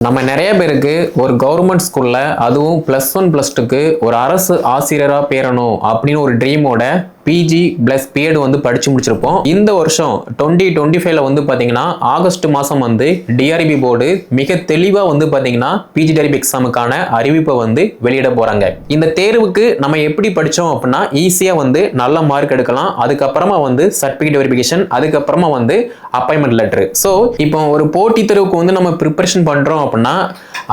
நம்ம நிறைய பேருக்கு ஒரு கவர்மெண்ட் ஸ்கூல்ல அதுவும் ப்ளஸ் ஒன் ப்ளஸ் டூக்கு ஒரு அரசு ஆசிரியராக பேரணும் அப்படின்னு ஒரு ட்ரீமோட பிஜி ப்ளஸ் பிஎட் வந்து படிச்சு முடிச்சிருப்போம். இந்த வருஷம் டுவெண்ட்டி டுவெண்ட்டி ஃபைவ்ல வந்து பார்த்தீங்கன்னா ஆகஸ்ட் மாதம் வந்து டிஆர்பி போர்டு மிக தெளிவாக வந்து பார்த்தீங்கன்னா பிஜி டிஆர்பி எக்ஸாமுக்கான அறிவிப்பை வந்து வெளியிட போறாங்க. இந்த தேர்வுக்கு நம்ம எப்படி படித்தோம் அப்படின்னா ஈஸியாக வந்து நல்ல மார்க் எடுக்கலாம். அதுக்கப்புறமா வந்து சர்டிஃபிகேட் வெரிஃபிகேஷன் அதுக்கப்புறமா வந்து அப்பாயின்மெண்ட் லெட்டர் ஸோ இப்போ ஒரு போட்டி தேர்வுக்கு வந்து நம்ம ப்ரிப்பரேஷன் பண்ணுறோம் அப்படின்னா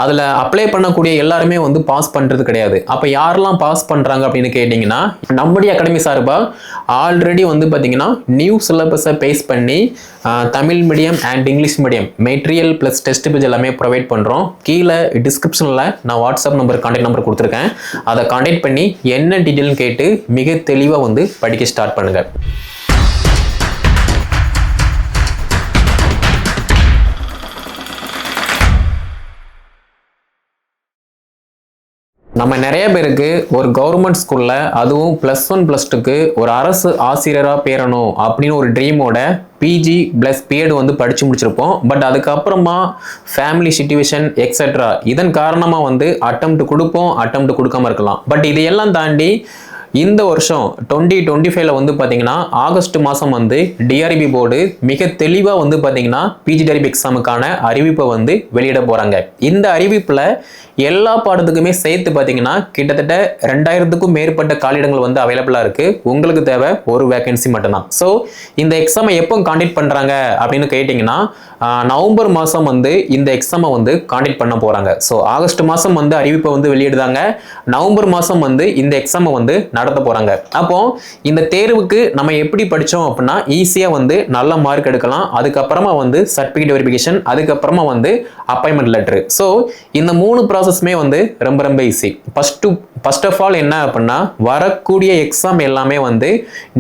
அதில் அப்ளை பண்ணக்கூடிய எல்லாருமே வந்து பாஸ் பண்ணுறது கிடையாது. அப்போ யாரெல்லாம் பாஸ் பண்ணுறாங்க அப்படின்னு கேட்டிங்கன்னா நம்முடைய அகாடமி சார்பாக ஆல்ரெடி வந்து பார்த்தீங்கன்னா நியூ சிலபஸை பேஸ் பண்ணி Tamil medium and English medium material plus test page எல்லாமே ப்ரொவைட் பண்ணுறோம் கீழே டிஸ்கிரிப்ஷனில் நான் வாட்ஸ்அப் நம்பர் கான்டாக்ட் நம்பர் கொடுத்துருக்கேன். அதை கான்டாக்ட் பண்ணி என்ன டீட்டெயில்னு கேட்டு மிக தெளிவாக வந்து படிக்க ஸ்டார்ட் பண்ணுங்கள் நம்ம நிறைய பேருக்கு ஒரு கவர்மெண்ட் ஸ்கூல்ல அதுவும் ப்ளஸ் ஒன் ப்ளஸ் டூக்கு ஒரு அரசு ஆசிரியராக பேரணும் அப்படின்னு ஒரு ட்ரீமோட பிஜி ப்ளஸ் பிஎட் வந்து படித்து முடிச்சிருப்போம். பட் அதுக்கப்புறமா ஃபேமிலி சுச்சுவேஷன் எக்ஸெட்ரா இதன் காரணமாக வந்து அட்டம் கொடுப்போம் அட்டம் கொடுக்காம இருக்கலாம். பட் இதையெல்லாம் தாண்டி இந்த வருஷம் டுவெண்ட்டி டுவெண்ட்டி ஃபைவ்ல வந்து பார்த்தீங்கன்னா ஆகஸ்ட் மாதம் வந்து டிஆர்பி போர்டு மிக தெளிவாக வந்து பார்த்தீங்கன்னா பிஜி டிஆர்பி எக்ஸாமுக்கான அறிவிப்பை வந்து வெளியிட போகிறாங்க இந்த அறிவிப்பில் எல்லா பாடத்துக்குமே சேர்த்து பார்த்தீங்கன்னா கிட்டத்தட்ட ரெண்டாயிரத்துக்கும் மேற்பட்ட காலிடங்கள் வந்து அவைலபிளாக இருக்குது உங்களுக்கு தேவை ஒரு வேகன்சி மட்டும்தான். ஸோ இந்த எக்ஸாமை எப்போ காண்டக்ட் பண்ணுறாங்க அப்படின்னு கேட்டிங்கன்னா நவம்பர் மாதம் வந்து இந்த எக்ஸாமை வந்து காண்டக்ட் பண்ண போகிறாங்க ஸோ ஆகஸ்ட் மாதம் வந்து அறிவிப்பை வந்து வெளியிடுதாங்க நவம்பர் மாதம் வந்து இந்த எக்ஸாமை வந்து நடத்த போகிறாங்க அப்போ இந்த தேர்வுக்கு நம்ம எப்படி படித்தோம் அப்படின்னா ஈஸியாக வந்து நல்ல மார்க் எடுக்கலாம். அதுக்கப்புறமா வந்து சர்டிஃபிகேட் வெரிஃபிகேஷன் அதுக்கப்புறமா வந்து அப்பாயின்மெண்ட் லெட்ரு ஸோ இந்த மூணு ப்ராசஸ்மே வந்து ரொம்ப ரொம்ப easy first first of all என்ன அப்படின்னா வரக்கூடிய எக்ஸாம் எல்லாமே வந்து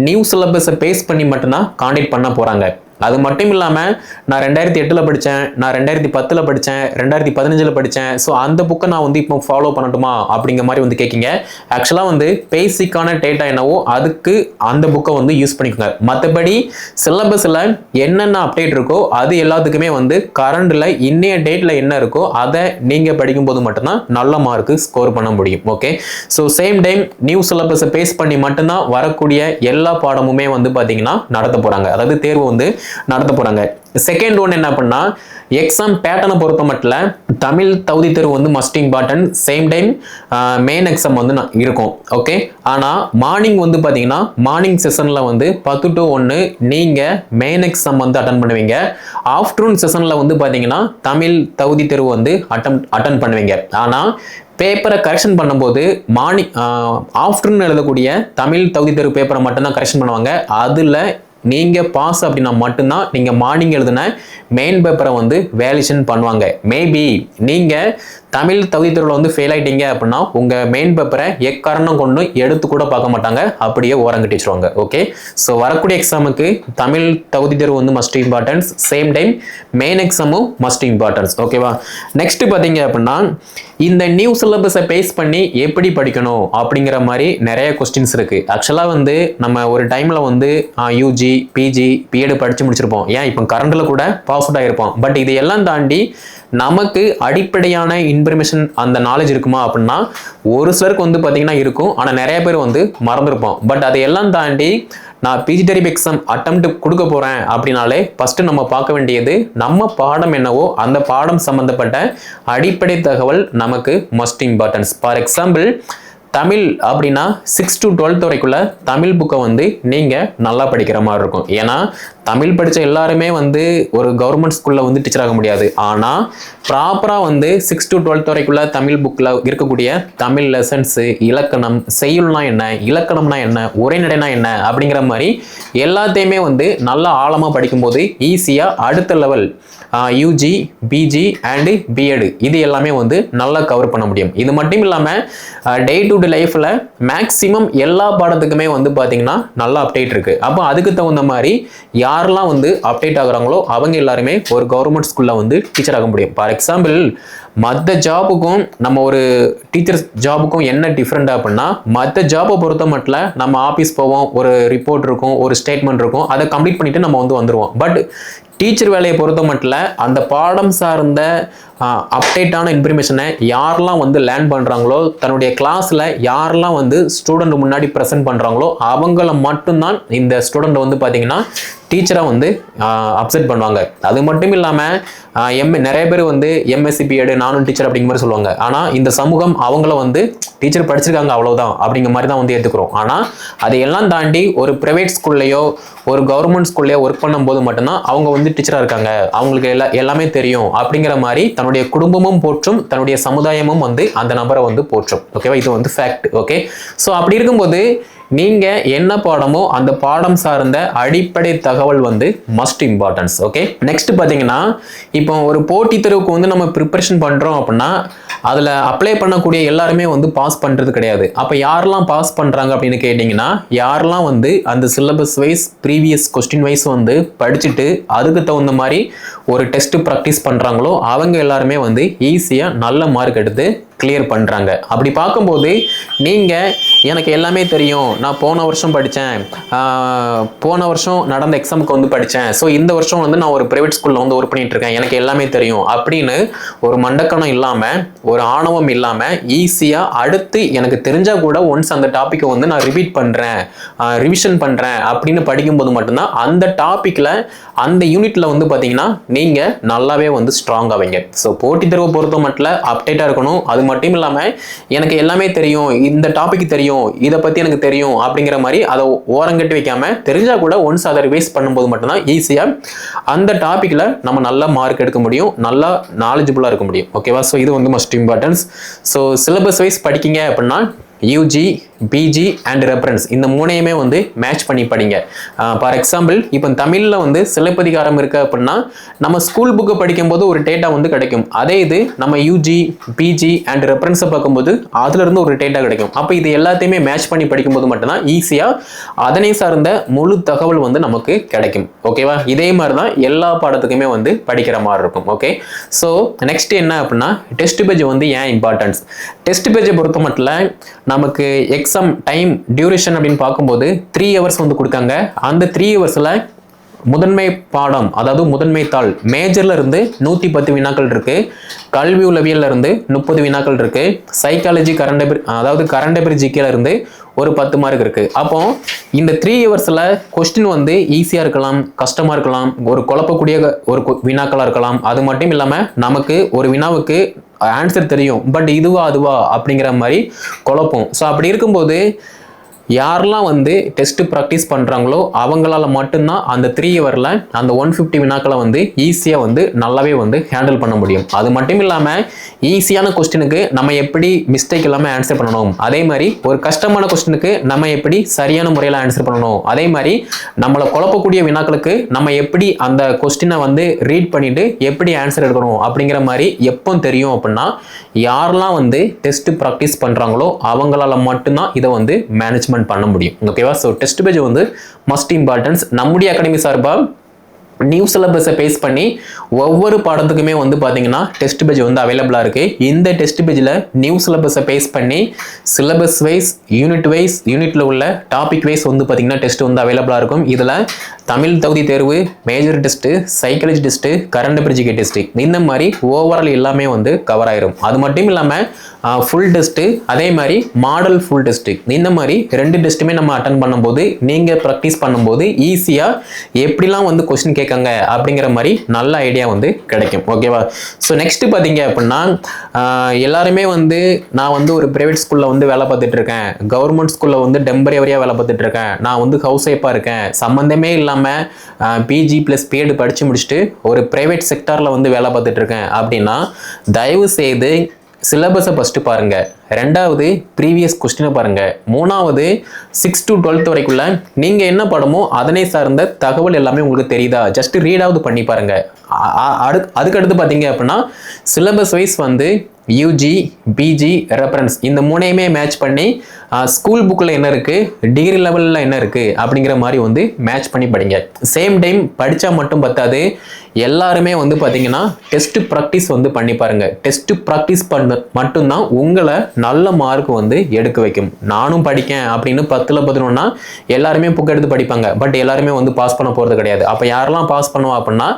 நியூ சிலபஸை பேஸ் பண்ணி மட்டும்தான் காண்டக்ட் பண்ண போகிறாங்க அது மட்டும் இல்லாமல் நான் ரெண்டாயிரத்தி எட்டில் படித்தேன் நான் ரெண்டாயிரத்தி பத்தில் படித்தேன் ரெண்டாயிரத்தி பதினஞ்சில் படித்தேன் ஸோ அந்த புக்கை நான் வந்து இப்போ ஃபாலோ பண்ணட்டுமா? அப்படிங்கிற மாதிரி வந்து கேட்கிங்க ஆக்சுவலாக வந்து பேசிக்கான டேட்டா என்னவோ அதுக்கு அந்த புக்கை வந்து யூஸ் பண்ணிக்கோங்க. மற்றபடி சிலபஸில் என்னென்ன அப்டேட் இருக்கோ அது எல்லாத்துக்குமே வந்து கரண்டில் இன்னைய டேட்டில் என்ன இருக்கோ அதை நீங்கள் படிக்கும்போது மட்டும்தான் நல்ல மார்க்கு ஸ்கோர் பண்ண முடியும். Okay so same time new சிலபஸை பேஸ் பண்ணி மட்டும்தான் வரக்கூடிய எல்லா பாடமுமே வந்து பார்த்தீங்கன்னா நடத்த போகிறாங்க அதாவது தேர்வு வந்து நடத்த போகிறாங்க செகண்ட் ஒன் என்ன பண்ணா எக்ஸாம் பேட்டர்னை பொறுத்த மட்டும் தமிழ் தகுதி தேர்வு வந்து must important same time main exam வந்து நான் இருக்கும். ஓகே ஆனால் மார்னிங் வந்து பார்த்தீங்கன்னா மார்னிங் செஷனில் வந்து பத்து டு ஒன்று நீங்கள் மெயின் எக்ஸாம் வந்து அட்டன் பண்ணுவீங்க. ஆஃப்டர்நூன் செஷனில் வந்து பார்த்தீங்கன்னா தமிழ் தகுதி தேர்வு வந்து அட்டம் அட்டன் பண்ணுவீங்க. ஆனால் பேப்பரை கரெக்ஷன் பண்ணும்போது மார்னிங் ஆஃப்டர்நூன் எழுதக்கூடிய தமிழ் தகுதி தேர்வு பேப்பரை மட்டும்தான் கரெக்ஷன் பண்ணுவாங்க. அதில் நீங்கள் பாஸ் அப்படின்னா மட்டும்தான் நீங்கள் மார்னிங் எழுதின மெயின் பேப்பரை வந்து வேலிஷன் பண்ணுவாங்க. மேபி நீங்கள் தமிழ் தகுதி தேர்வில் வந்து ஃபெயில் ஆகிட்டீங்க அப்படின்னா உங்கள் மெயின் பேப்பரை எக்காரணம் கொண்டு எடுத்து கூட பார்க்க மாட்டாங்க. அப்படியே ஓரங்கட்டிச்சிருவாங்க ஓகே ஸோ வரக்கூடிய எக்ஸாமுக்கு தமிழ் தகுதி தேர்வு வந்து must importance same time main எக்ஸாமும் must importance ஓகேவா நெக்ஸ்ட் பார்த்தீங்க அப்படின்னா இந்த நியூ சிலபஸை பேஸ் பண்ணி எப்படி படிக்கணும் அப்படிங்கிற மாதிரி நிறைய கொஸ்டின்ஸ் இருக்குது ஆக்சுவலாக வந்து நம்ம ஒரு டைமில் வந்து யூஜி பிஜி பிஎட் படித்து முடிச்சிருப்போம். ஏன்? இப்போ கரண்டில் கூட பாஸ் அவுட் ஆகிருப்போம் பட் இதையெல்லாம் தாண்டி நமக்கு அடிப்படையான இன்ஃபர்மேஷன் அந்த நாலேஜ் இருக்குமா அப்படின்னா ஒரு சிலருக்கு வந்து பார்த்தீங்கன்னா இருக்கும். ஆனால் நிறைய பேர் வந்து மறந்துருப்போம் பட் அதையெல்லாம் தாண்டி நான் பிஜி டெரிப் எக்ஸாம் அட்டம் கொடுக்க போகிறேன் அப்படின்னாலே ஃபஸ்ட்டு நம்ம பார்க்க வேண்டியது நம்ம பாடம் என்னவோ அந்த பாடம் சம்மந்தப்பட்ட அடிப்படை தகவல் நமக்கு must importance for example Tamil அப்படின்னா சிக்ஸ் டு டுவெல்த் வரைக்குள்ள தமிழ் புக்கை வந்து நீங்கள் நல்லா படிக்கிற மாதிரி இருக்கும். ஏன்னா தமிழ் படித்த எல்லாருமே வந்து ஒரு கவர்மெண்ட் ஸ்கூலில் வந்து டீச்சர் ஆக முடியாது. ஆனால் ப்ராப்பராக வந்து சிக்ஸ் டு டுவெல்த் வரைக்குள்ள தமிழ் புக்கில் இருக்கக்கூடிய தமிழ் லெசன்ஸு இலக்கணம் செய்யுள்னா என்ன இலக்கணம்னா என்ன உரைநடைனா என்ன அப்படிங்கிற மாதிரி எல்லாத்தையுமே வந்து நல்லா ஆழமாக படிக்கும்போது ஈஸியாக அடுத்த level UG PG and BEd இது எல்லாமே வந்து நல்லா கவர் பண்ண முடியும். இது மட்டும் இல்லாமல் டே டு டே லைஃப்பில் மேக்ஸிமம் எல்லா பாடத்துக்குமே வந்து பார்த்திங்கன்னா நல்லா அப்டேட் இருக்குது அப்போ அதுக்கு தகுந்த மாதிரி யாரெல்லாம் வந்து அப்டேட் ஆகுறாங்களோ அவங்க எல்லாருமே ஒரு கவர்மெண்ட் ஸ்கூலில் வந்து டீச்சர் ஆக முடியும். ஃபார் எக்ஸாம்பிள் மற்ற ஜாபுக்கும் நம்ம ஒரு டீச்சர்ஸ் ஜாபுக்கும் என்ன டிஃப்ரெண்ட் அப்படின்னா மற்ற ஜாபை பொறுத்த மட்டும் நம்ம ஆஃபீஸ் போவோம் ஒரு ரிப்போர்ட் இருக்கும் ஒரு ஸ்டேட்மெண்ட் இருக்கும் அதை கம்ப்ளீட் பண்ணிட்டு நம்ம வந்து வந்துடுவோம் பட் டீச்சர் வேலையை பொறுத்த மட்டும் அந்த பாடம் சார்ந்த அப்டேட்டான இன்ஃபர்மேஷனை யாரெல்லாம் வந்து லேர்ன் பண்ணுறாங்களோ தன்னுடைய கிளாஸில் யாரெல்லாம் வந்து ஸ்டூடெண்ட் முன்னாடி ப்ரெசென்ட் பண்ணுறாங்களோ அவங்கள மட்டும்தான் இந்த ஸ்டூடெண்ட் வந்து பார்த்தீங்கன்னா டீச்சராக வந்து அப்செட் பண்ணுவாங்க. அது மட்டும் இல்லாமல் எம் நிறைய பேர் வந்து எம்எஸ்சி பிஎடு நானும் டீச்சர் அப்படிங்கிற மாதிரி சொல்லுவாங்க. ஆனால் இந்த சமூகம் அவங்கள வந்து டீச்சர் படிச்சிருக்காங்க அவ்வளோதான் அப்படிங்கிற மாதிரி தான் வந்து ஏற்றுக்கிறோம் ஆனால் அதையெல்லாம் தாண்டி ஒரு ப்ரைவேட் ஸ்கூல்லையோ ஒரு கவர்மெண்ட் ஸ்கூல்லையோ ஒர்க் பண்ணும்போது மட்டும்தான் அவங்க வந்து டீச்சராக இருக்காங்க. அவங்களுக்கு எல்லா எல்லாமே தெரியும் அப்படிங்கிற மாதிரி தன்னுடைய குடும்பமும் போற்றும் தன்னுடைய சமுதாயமும் வந்து அந்த நபரை வந்து போற்றும். ஓகேவா இது வந்து ஃபேக்ட் ஓகே ஸோ அப்படி இருக்கும்போது நீங்கள் என்ன பாடமோ அந்த பாடம் சார்ந்த அடிப்படை தகவல் வந்து மஸ்ட் இம்பார்ட்டன்ஸ் ஓகே நெக்ஸ்ட் பார்த்தீங்கன்னா இப்போ ஒரு போட்டித் தேர்வுக்கு வந்து நம்ம ப்ரிப்பரேஷன் பண்ணுறோம் அப்படின்னா அதில் அப்ளை பண்ணக்கூடிய எல்லாருமே வந்து பாஸ் பண்ணுறது கிடையாது. அப்போ யாரெல்லாம் பாஸ் பண்ணுறாங்க அப்படின்னு கேட்டிங்கன்னா யாரெல்லாம் வந்து அந்த syllabus wise previous question wise வந்து படிச்சுட்டு அதுக்கு தகுந்த மாதிரி ஒரு டெஸ்ட்டு ப்ராக்டிஸ் பண்ணுறாங்களோ அவங்க எல்லாருமே வந்து ஈஸியாக நல்ல மார்க் எடுத்து கிளியர் பண்ணுறாங்க அப்படி பார்க்கும்போது நீங்கள் எனக்கு எல்லாமே தெரியும். நான் போன வருஷம் படித்தேன் போன வருஷம் நடந்த எக்ஸாமுக்கு வந்து படித்தேன் ஸோ இந்த வருஷம் வந்து நான் ஒரு ப்ரைவேட் ஸ்கூலில் வந்து ஒர்க் பண்ணிட்டு இருக்கேன். எனக்கு எல்லாமே தெரியும். அப்படின்னு ஒரு மண்டக்கணம் இல்லாமல் ஒரு ஆணவம் இல்லாமல் ஈஸியாக அடுத்து எனக்கு தெரிஞ்சால் கூட ஒன்ஸ் அந்த டாப்பிக்கை வந்து நான் ரிப்பீட் பண்ணுறேன் ரிவிஷன் பண்ணுறேன் அப்படின்னு படிக்கும்போது மட்டும்தான் அந்த டாப்பிக்கில் அந்த யூனிட்டில் வந்து பார்த்தீங்கன்னா நீங்கள் நல்லாவே வந்து ஸ்ட்ராங் ஆவீங்க. ஸோ போட்டித் தேர்வை பொறுத்த மட்டும் அப்டேட்டாக இருக்கணும். அது மட்டும் இல்லாமல் எனக்கு எல்லாமே தெரியும் இந்த டாபிக் தெரியும் இதை பற்றி எனக்கு தெரியும் அப்படிங்கிற மாதிரி அதை ஓரங்கட்டி வைக்காமல் தெரிஞ்சால் கூட ஒன்ஸ் அதை ரிவைஸ் பண்ணும்போது மட்டும்தான் ஈஸியாக அந்த டாப்பிக்கில் நம்ம நல்ல மார்க் எடுக்க முடியும் நல்லா நாலேஜபுளாக இருக்க முடியும். ஓகேவா ஸோ இது வந்து must importance so syllabus wise படிக்கீங்க அப்படின்னா யூஜி பிஜி அண்ட் ரெஃபரன்ஸ் இந்த மூணையுமே வந்து மேட்ச் பண்ணி படிங்க. ஃபார் எக்ஸாம்பிள் இப்போ தமிழில் வந்து சிலப்பதிகாரம் இருக்குது அப்படின்னா நம்ம ஸ்கூல் புக்கு படிக்கும்போது ஒரு டேட்டா வந்து கிடைக்கும். அதே இது நம்ம யூஜி பிஜி அண்ட் ரெஃபரன்ஸை பார்க்கும்போது அதுலேருந்து ஒரு டேட்டா கிடைக்கும். அப்போ இது எல்லாத்தையுமே மேட்ச் பண்ணி படிக்கும்போது மட்டும்தான் ஈஸியாக அதனை சார்ந்த முழு தகவல் வந்து நமக்கு கிடைக்கும். ஓகேவா இதே மாதிரி தான் எல்லா பாடத்துக்குமே வந்து படிக்கிற மாதிரி இருக்கும். ஓகே ஸோ நெக்ஸ்ட் என்ன அப்படின்னா டெஸ்ட் பேஜ் வந்து ஏன் இம்பார்ட்டன்ஸ் டெஸ்ட் பேஜை பொறுத்த மட்டும் நமக்கு எக்ஸாம் டைம் டியூரேஷன் அப்படின்னு பார்க்கும்போது த்ரீ ஹவர்ஸ் வந்து கொடுக்காங்க. அந்த த்ரீ ஹவர்ஸில் முதன்மை பாடம் அதாவது முதன்மை தாள் மேஜர்ல இருந்து நூற்றி பத்து வினாக்கள் இருக்கு. கல்வி உளவியல்ல இருந்து முப்பது வினாக்கள் இருக்கு. சைக்காலஜி கரண்ட் அதாவது கரண்ட் அபிர் ஜிகேல இருந்து ஒரு பத்து மார்க் இருக்கு. அப்போ இந்த த்ரீ ஹவர்ஸில் கொஸ்டின் வந்து ஈஸியாக இருக்கலாம் கஷ்டமாக இருக்கலாம் ஒரு குழப்பக்கூடிய ஒரு வினாக்களா இருக்கலாம். அது மட்டும் இல்லாமல் நமக்கு ஒரு வினாவுக்கு ஆன்சர் தெரியும். பட் இதுவா அதுவா அப்படிங்கிற மாதிரி குழப்பம். ஸோ அப்படி இருக்கும்போது யாரெல்லாம் வந்து டெஸ்ட் ப்ராக்டிஸ் பண்ணுறாங்களோ அவங்களால மட்டும்தான் அந்த த்ரீ ஹவரில் அந்த ஒன் ஃபிஃப்டி வினாக்களை வந்து ஈஸியாக வந்து நல்லாவே வந்து ஹேண்டில் பண்ண முடியும். அது மட்டும் இல்லாமல் ஈஸியான கொஸ்டினுக்கு நம்ம எப்படி மிஸ்டேக் இல்லாமல் ஆன்சர் பண்ணணும். அதே மாதிரி ஒரு கஷ்டமான கொஸ்டினுக்கு நம்ம எப்படி சரியான முறையில் ஆன்சர் பண்ணணும். அதே மாதிரி நம்மளை குழப்பக்கூடிய வினாக்களுக்கு நம்ம எப்படி அந்த கொஸ்டினை வந்து ரீட் பண்ணிவிட்டு எப்படி ஆன்சர் எடுக்கணும் அப்படிங்கிற மாதிரி எப்போ தெரியும் அப்படின்னா யாரெல்லாம் வந்து டெஸ்ட் ப்ராக்டிஸ் பண்ணுறாங்களோ அவங்களால மட்டும்தான் இதை வந்து மேனேஜ்மெண்ட் பண்ண முடியும். ஓகேவா ஸோ டெஸ்ட் பேஜ் வந்து மஸ்ட் இம்பார்ட்டன்ஸ் நம்முடைய அகாடமி சார்பாக நியூ சிலபஸை பேஸ் பண்ணி ஒவ்வொரு பாடத்துக்குமே வந்து பார்த்தீங்கன்னா டெஸ்ட் பேஜ் வந்து அவைலபிளாக இருக்குது இந்த டெஸ்ட் பேஜில் நியூ சிலபஸை பேஸ் பண்ணி சிலபஸ் வைஸ் யூனிட் வைஸ் யூனிட்டில் உள்ள டாபிக் வைஸ் வந்து பார்த்தீங்கன்னா டெஸ்ட் வந்து அவைலபிளாக இருக்கும். இதில் தமிழ் தகுதி தேர்வு major test psychology test current பிரிஜிகை test இந்த மாதிரி ஓவரால் எல்லாமே வந்து கவர் ஆயிரும். அது மட்டும் இல்லாமல் ஃபுல் டெஸ்ட்டு அதே மாதிரி மாடல் ஃபுல் டெஸ்ட்டு இந்த மாதிரி ரெண்டு டெஸ்ட்டுமே நம்ம அட்டன் பண்ணும்போது நீங்கள் ப்ராக்டிஸ் பண்ணும்போது ஈஸியாக எப்படிலாம் வந்து கொஸ்டின் கேட்காங்க அப்படிங்கிற மாதிரி நல்ல ஐடியா வந்து கிடைக்கும். ஓகேவா ஸோ நெக்ஸ்ட் பார்த்தீங்க அப்படின்னா எல்லாருமே வந்து நான் வந்து ஒரு ப்ரைவேட் ஸ்கூலில் வந்து வேலை பார்த்துட்டு இருக்கேன். கவர்மெண்ட் ஸ்கூலில் வந்து டெம்பரவரியாக வேலை பார்த்துட்டு இருக்கேன். நான் வந்து ஹவுஸ் ஒய்ஃபாக இருக்கேன். சம்மந்தமே இல்லாமல் பிஜி ப்ளஸ் பிஎட் படித்து முடிச்சுட்டு ஒரு ப்ரைவேட் செக்டாரில் வந்து வேலை பார்த்துட்டு இருக்கேன். அப்படின்னா தயவு செய்து சிலபஸை ஃபஸ்ட்டு பாருங்கள் ரெண்டாவது ப்ரீவியஸ் கொஸ்டினை பாருங்கள் மூணாவது சிக்ஸ் டு டுவெல்த் வரைக்குள்ள நீங்கள் என்ன படமோ அதனை சார்ந்த தகவல் எல்லாமே உங்களுக்கு தெரியுதா? ஜஸ்ட் ரீடாவது பண்ணி பாருங்கள் அடு அதுக்கடுத்து பார்த்தீங்க அப்படின்னா சிலபஸ் வைஸ் வந்து U G P G reference இந்த மூணையுமே மேட்ச் பண்ணி ஸ்கூல் புக்கில் என்ன இருக்குது டிகிரி லெவலில் என்ன இருக்குது அப்படிங்கிற மாதிரி வந்து மேட்ச் பண்ணி படிங்க. சேம் டைம் படித்தா மட்டும் பத்தாது. எல்லாருமே வந்து பார்த்தீங்கன்னா டெஸ்ட்டு ப்ராக்டிஸ் வந்து பண்ணி பாருங்கள் டெஸ்ட்டு ப்ராக்டிஸ் பண்ண மட்டும்தான் உங்களை நல்ல மார்க் வந்து எடுக்க வைக்கும். நானும் படிக்கேன் அப்படின்னு பத்தில் பதினொன்னா எல்லாருமே புக் எடுத்து படிப்பாங்க. பட் எல்லாருமே வந்து பாஸ் பண்ண போகிறது கிடையாது. அப்போ யாரெல்லாம் பாஸ் பண்ணுவா அப்படின்னா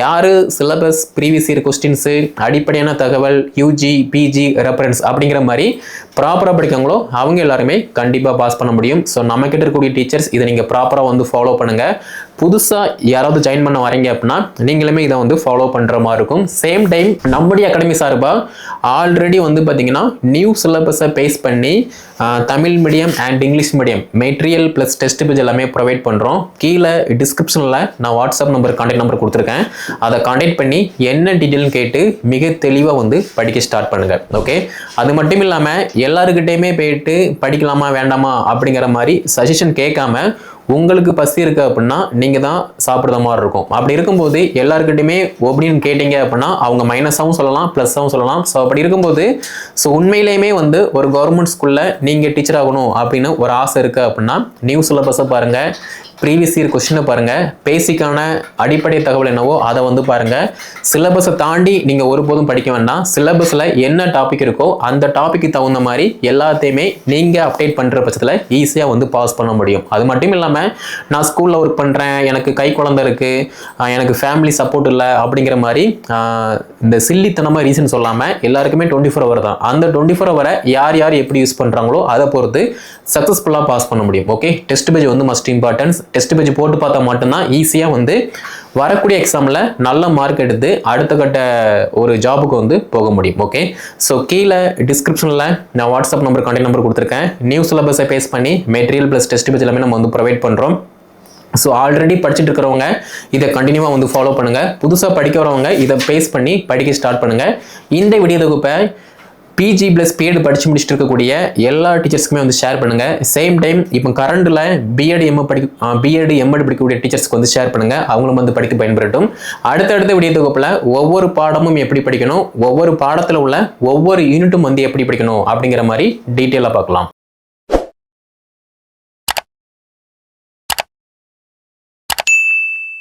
யார் சிலபஸ் ப்ரீவியஸ் இயர் கொஸ்டின்ஸு அடிப்படையான தகவல் யூஜி பிஜி ரெஃபரன்ஸ் அப்படிங்கிற மாதிரி ப்ராப்பராக படிக்காங்களோ அவங்க எல்லாருமே கண்டிப்பாக பாஸ் பண்ண முடியும். ஸோ நம்ம கிட்ட இருக்கக்கூடிய டீச்சர்ஸ் இதை நீங்கள் ப்ராப்பராக வந்து ஃபாலோ பண்ணுங்கள் புதுசாக யாராவது ஜாயின் பண்ண வரீங்க அப்படின்னா நீங்களுமே இதை வந்து ஃபாலோ பண்ணுற மாதிரி இருக்கும். சேம் டைம் நம்முடைய அகாடமி சார்பாக ஆல்ரெடி வந்து பார்த்தீங்கன்னா நியூ சிலபஸை பேஸ் பண்ணி Tamil medium and English medium material plus test page எல்லாமே ப்ரொவைட் பண்ணுறோம் கீழே டிஸ்கிரிப்ஷனில் நான் வாட்ஸ்அப் நம்பர் கான்டாக்ட் நம்பர் கொடுத்துருக்கேன். அதை கான்டாக்ட் பண்ணி என்ன டீட்டெயில்னு கேட்டு மிக தெளிவாக வந்து படிக்க ஸ்டார்ட் பண்ணுங்கள் ஓகே அது மட்டும் இல்லாமல் எல்லாருக்கிட்டேயுமே போயிட்டு படிக்கலாமா வேண்டாமா? அப்படிங்கிற மாதிரி சஜஷன் கேட்காம உங்களுக்கு பசி இருக்குது அப்படின்னா நீங்கள் தான் சாப்பிட்ற மாதிரி இருக்கும். அப்படி இருக்கும்போது எல்லாருக்கிட்டையுமே ஒப்பீனியன் கேட்டீங்க அப்படின்னா அவங்க மைனஸாகவும் சொல்லலாம் ப்ளஸ்ஸாகவும் சொல்லலாம். ஸோ அப்படி இருக்கும்போது ஸோ உண்மையிலேயுமே வந்து ஒரு கவர்மெண்ட் ஸ்கூல்ல நீங்கள் டீச்சர் ஆகணும் அப்படின்னு ஒரு ஆசை இருக்குது அப்படின்னா நியூ சிலபஸை பாருங்கள் ப்ரீவியஸ் இயர் கொஸ்டினை பாருங்கள் பேசிக்கான அடிப்படை தகவல் என்னவோ அதை வந்து பாருங்கள் சிலபஸை தாண்டி நீங்கள் ஒருபோதும் படிக்க வேண்டாம். சிலபஸில் என்ன டாபிக் இருக்கோ அந்த டாபிக்கு தகுந்த மாதிரி எல்லாத்தையுமே நீங்கள் அப்டேட் பண்ணுற பட்சத்தில் ஈஸியாக வந்து பாஸ் பண்ண முடியும். அது மட்டும் இல்லாமல் நான் ஸ்கூலில் ஒர்க் பண்ணுறேன் எனக்கு கை குழந்தை இருக்குது எனக்கு ஃபேமிலி சப்போர்ட் இல்லை அப்படிங்கிற மாதிரி இந்த சில்லித்தனமாக ரீசன் சொல்லாமல் எல்லாருக்குமே டுவெண்ட்டி ஃபோர் ஹவர் தான். அந்த டுவெண்ட்டி ஃபோர் ஹவரை யார் யார் எப்படி யூஸ் பண்ணுறாங்களோ அதை பொறுத்து சக்ஸஸ்ஃபுல்லாக பாஸ் பண்ண முடியும். ஓகே டெஸ்ட் பேஜ் வந்து மஸ்ட் இம்பார்ட்டன்ஸ் டெஸ்ட் பேஜ் போட்டு பார்த்தா மட்டும்தான் ஈஸியாக வந்து வரக்கூடிய எக்ஸாமில் நல்ல மார்க் எடுத்து அடுத்த கட்ட ஒரு ஜாபுக்கு வந்து போக முடியும். ஓகே ஸோ கீழே டிஸ்கிரிப்ஷனில் நான் வாட்ஸ்அப் நம்பர் கான்டாக்ட் நம்பர் கொடுத்துருக்கேன். நியூ சிலபஸை பேஸ் பண்ணி மெட்டீரியல் ப்ளஸ் டெஸ்ட் பேஜ் எல்லாமே நம்ம வந்து ப்ரொவைட் பண்ணுறோம் ஸோ ஆல்ரெடி படிச்சுட்டு இருக்கிறவங்க இதை கண்டினியூவாக வந்து ஃபாலோ பண்ணுங்கள் புதுசாக படிக்க வரவங்க இதை பேஸ் பண்ணி படிக்க ஸ்டார்ட் பண்ணுங்கள் இந்த வீடியோ தொகுப்பை பிஜி ப்ளஸ் பிஎட் படித்து முடிச்சுட்டு இருக்கக்கூடிய எல்லா டீச்சர்ஸ்க்குமே வந்து ஷேர் பண்ணுங்கள் சேம் டைம் இப்போ கரண்டில் பிஎட் எம்ஏ படிக்க பிஎட் எம்எட் படிக்கக்கூடிய டீச்சர்ஸ்க்கு வந்து ஷேர் பண்ணுங்கள் அவங்களும் வந்து படிக்க பயன்பெறட்டும். அடுத்தடுத்த விடிய தொகுப்பில் ஒவ்வொரு பாடமும் எப்படி படிக்கணும் ஒவ்வொரு பாடத்தில் உள்ள ஒவ்வொரு யூனிட்டும் வந்து எப்படி படிக்கணும் அப்படிங்கிற மாதிரி டீட்டெயிலாக பார்க்கலாம்.